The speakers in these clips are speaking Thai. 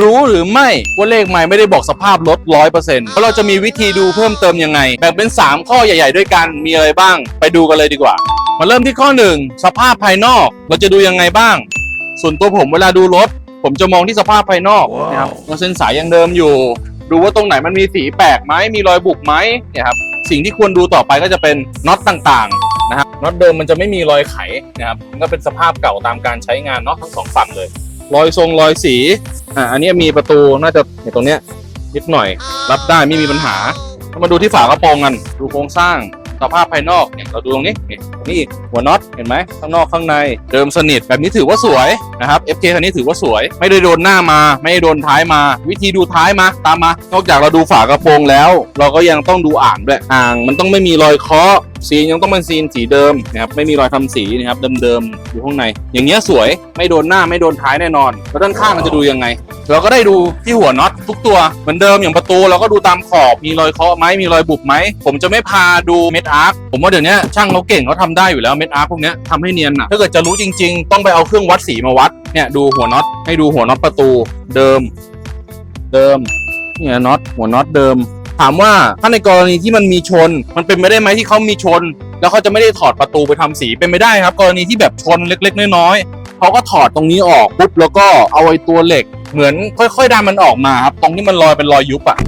รู้หรือไม่ว่าเลขไม้ไม่ได้บอกสภาพรถร้อยเปอร์เซ็นต์แล้วเราจะมีวิธีดูเพิ่มเติมยังไง แบ่งเป็น 3 ข้อใหญ่ ๆ ด้วยกันมีอะไรบ้าง ไปดูกันเลยดีกว่า มาเริ่มที่ข้อ 1 สภาพภายนอก เราจะดูยังไงบ้าง ส่วนตัวผมเวลาดูรถ ผมจะมองที่สภาพภายนอกนะครับว่าเส้นสายยังเดิมอยู่ ดูว่าตรงไหนมันมีสีแปลกไหมมีรอยบุกไหมเนี่ยครับสิ่งที่ควรดูต่อไปก็จะเป็นน็อตต่างๆนะครับน็อตเดิมมันจะไม่มีรอยไขนะครับมันก็เป็นสภาพเก่าตามการใช้งานเนาะทั้งสองฝั่งเลย รอยทรงรอยสี อ่าอันนี้มีประตูน่าจะเนี่ยตรงเนี้ยนิดหน่อย รับได้ไม่มีปัญหาก็มาดูที่ฝากระโปรงกันดูโครงสร้างสภาพภายนอกเนี่ยเราดูตรงนี้นี่นี่หัวน็อตเห็นไหมข้างนอกข้างในเดิมสนิทแบบนี้ถือว่าสวยนะครับ FK คันนี้ถือว่าสวย ไม่ได้โดนหน้ามา ไม่ได้โดนท้ายมา วิธีดูท้ายมาตามมานอกจากเราดูฝากระโปรงแล้ว เราก็ยังต้องดูอ่างด้วยอ่าง มันต้องไม่มีรอยเคาะซีนยังต้องเป็นซีนสีเดิมนะครับไม่มีรอยทำสีนะครับเดิมๆอยู่ข้างใน อย่างเงี้ยสวยไม่โดนหน้าไม่โดนท้ายแน่นอนแล้วด้านข้างมันจะดูยังไง เราก็ได้ดูที่หัวน็อตทุกตัวเหมือนเดิมอย่างประตูเราก็ดูตามขอบมีรอยเคาะไหมมีรอยบุบไหมผมจะไม่พาดูเม็ดอาร์คผมว่าเดี๋ยวนี้ช่างเขาเก่งเขาทำได้อยู่แล้วเม็ดอาร์คพวกนี้ทำให้เนียนอะถ้าเกิดจะรู้จริง ๆ ต้องไปเอาเครื่องวัดสีมาวัดเนี่ยดูหัวน็อตให้ดูหัวน็อตประตูเดิม เดิมเนี่ยน็อตหัวน็อตเดิม ถามว่าถ้าในกรณีที่มันมีชน มันเป็นไปได้ไหมที่เขามีชน แล้วเขาจะไม่ได้ถอดประตูไปทำสีเป็นไปได้ครับ กรณีที่แบบชนเล็ก ๆ น้อยๆเขาก็ถอดตรงนี้ออกปุ๊บแล้วก็เอาไอ้ตัวเหล็ก เหมือนค่อย ๆดันมันออกมาครับตรงที่มันลอยเป็นรอยยุบอะ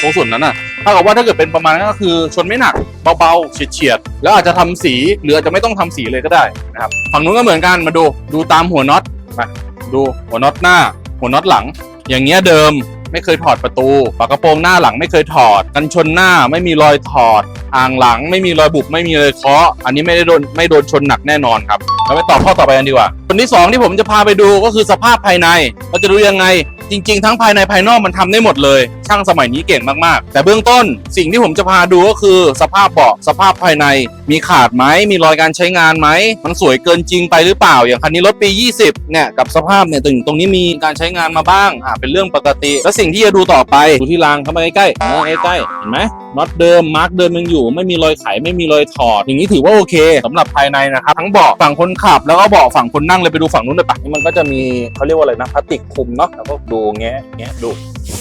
ตรงส่วนนั้นอะถ้ากับว่าถ้าเกิดเป็นประมาณนั้นก็คือชนไม่หนักเบาๆเฉียดๆแล้วอาจจะทำสีหรืออาจจะไม่ต้องทำสีเลยก็ได้นะครับฝั่งนู้นก็เหมือนกันมาดูดูตามหัวน็อตมาดูหัวน็อตหน้า หัวน็อตหลัง อย่างเงี้ยเดิม ไม่เคยถอดประตูฝากระโปรงหน้าหลังไม่เคยถอด กันชนหน้าไม่มีรอยถอด อ่างหลังไม่มีรอยบุบไม่มีรอยเคาะ อันนี้ไม่ได้โดนไม่โดนชนหนักแน่นอนครับเราไปต่อข้อต่อไปกันดีกว่าส่วนที่สองที่ผมจะพาไปดูก็คือสภาพภายใน เราจะดูยังไง จริงๆ ทั้งภายในภายนอกมันทำได้หมดเลย ช่างสมัยนี้เก่งมากๆ แต่เบื้องต้นสิ่งที่ผมจะพาดูก็คือสภาพเบาะสภาพภายใน มีขาดไหมมีรอยการใช้งานไหมมันสวยเกินจริงไปหรือเปล่า อย่างคันนี้รถปี 20เนี่ยกับสภาพเนี่ยตรงตรงนี้มีการใช้งานมาบ้างอ่าเป็นเรื่องปกติ แล้วสิ่งที่จะดูต่อไปดูที่รางเข้ามาใกล้ๆมองใกล้ๆเห็นไหมน็อตเดิมมาร์กเดิมยังอยู่ ไม่มีรอยไขไม่มีรอยถอดอย่างนี้ถือว่าโอเคสำหรับภายในนะครับทั้งเบาะฝั่งคนขับ แล้วก็เบาะฝั่งคนนั่งเลยไปดูฝั่งนู้นเลยปะนี่มันก็จะมีเขาเรียกว่าอะไรนะพลาสติกคลุมเนาะแล้วก็ดูแงะแงะดู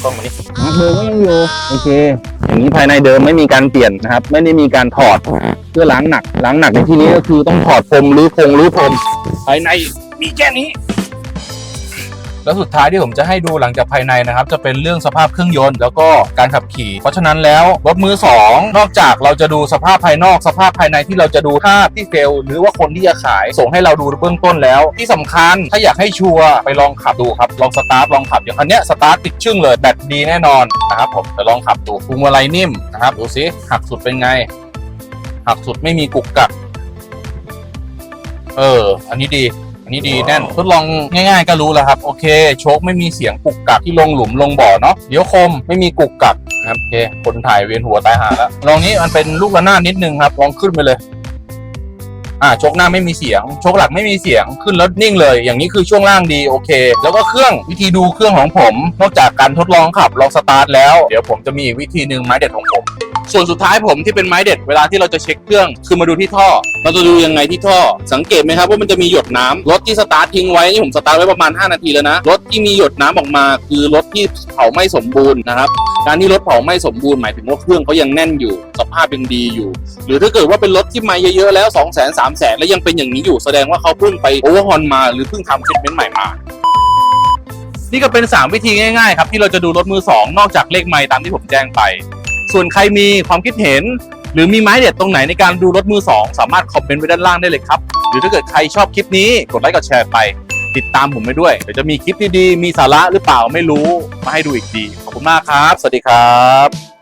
กล้องมานี่มาร์กเดิมก็ยังอยู่โอเค อย่างนี้ภายในเดิมไม่มีการเปลี่ยนนะครับ ไม่ได้มีการถอดเพื่อล้างหนักล้างหนักในที่นี้ก็คือต้องถอดพรมหรือพงหรือพรมภายในมีแค่นี้ แล้วสุดท้ายที่ผมจะให้ดูหลังจากภายในนะครับ จะเป็นเรื่องสภาพเครื่องยนต์ แล้วก็การขับขี่ เพราะฉะนั้นแล้วรถมือสองนอกจากเราจะดูสภาพภายนอก สภาพภายในที่เราจะดูภาพที่เฟลหรือว่าคนที่จะขายส่งให้เราดูเบื้องต้นแล้ว ที่สำคัญถ้าอยากให้ชัวร์ไปลองขับดูครับลองสตาร์ทลองขับอย่างคันเนี้ยสตาร์ทติดชึ่งเลยแบตดีแน่นอนนะครับผมแต่ลองขับดูพวงมาลัยนิ่มนะครับดูสิหักสุดเป็นไง หักสุดไม่มีกุกกักเออ อันนี้ดี อันนี้ดีแน่นทดลองง่าย ๆ ก็รู้แล้วครับ โอเคโชคไม่มีเสียงกุกกักที่ลงหลุมลงบ่อเนาะเดี๋ยวคมไม่มีกุกกักนะครับโอเคคนถ่ายเวียนหัวตายหาแล้วลองนี้มันเป็นลูกระนาดนิดนึงครับลองขึ้นไปเลยอ่าโชคหน้าไม่มีเสียงโชคหลักไม่มีเสียงขึ้นแล้วนิ่งเลย อย่างนี้คือช่วงล่างดีโอเค แล้วก็เครื่องวิธีดูเครื่องของผม นอกจากการทดลองขับลองสตาร์ทแล้ว เดี๋ยวผมจะมีอีกวิธีหนึ่งไม้เด็ดของผม ส่วนสุดท้ายผมที่เป็นไม้เด็ดเวลาที่เราจะเช็คเครื่องคือมาดูที่ท่อ เราจะดูยังไงที่ท่อ สังเกตไหมครับว่ามันจะมีหยดน้ำรถที่สตาร์ททิ้งไว้นี่ผมสตาร์ทไว้ประมาณ 5 นาทีแล้วนะรถที่มีหยดน้ำออกมาคือรถที่เผาไม่สมบูรณ์นะครับการที่รถเผาไม่สมบูรณ์หมายถึงว่าเครื่องเขายังแน่นอยู่ สภาพยังดีอยู่ หรือถ้าเกิดว่าเป็นรถที่มาเยอะๆแล้ว 2 0 0 0 0 0 3 0 0 0 0แล้วยังเป็นอย่างนี้อยู่แสดงว่าเขาเพิ่งไปโอเวอร์ฮอนมาหรือเพิ่งทำฟิตเมนต์ใหม่มานี่ก็เป็น 3 วิธีง่ายๆครับที่เราจะดูรถมือ 2 นอกจากเลขไมล์ตามที่ผมแจ้งไป ส่วนใครมีความคิดเห็น หรือมีไม้เด็ดตรงไหนในการดูรถมือ 2 สามารถคอมเมนต์ไว้ด้านล่างได้เลยครับ หรือถ้าเกิดใครชอบคลิปนี้กดไลค์กดแชร์ไป ติดตามผมไปด้วย เดี๋ยวจะมีคลิปดีๆมีสาระหรือเปล่าไม่รู้มาให้ดูอีกทีขอบคุณมากครับ สวัสดีครับ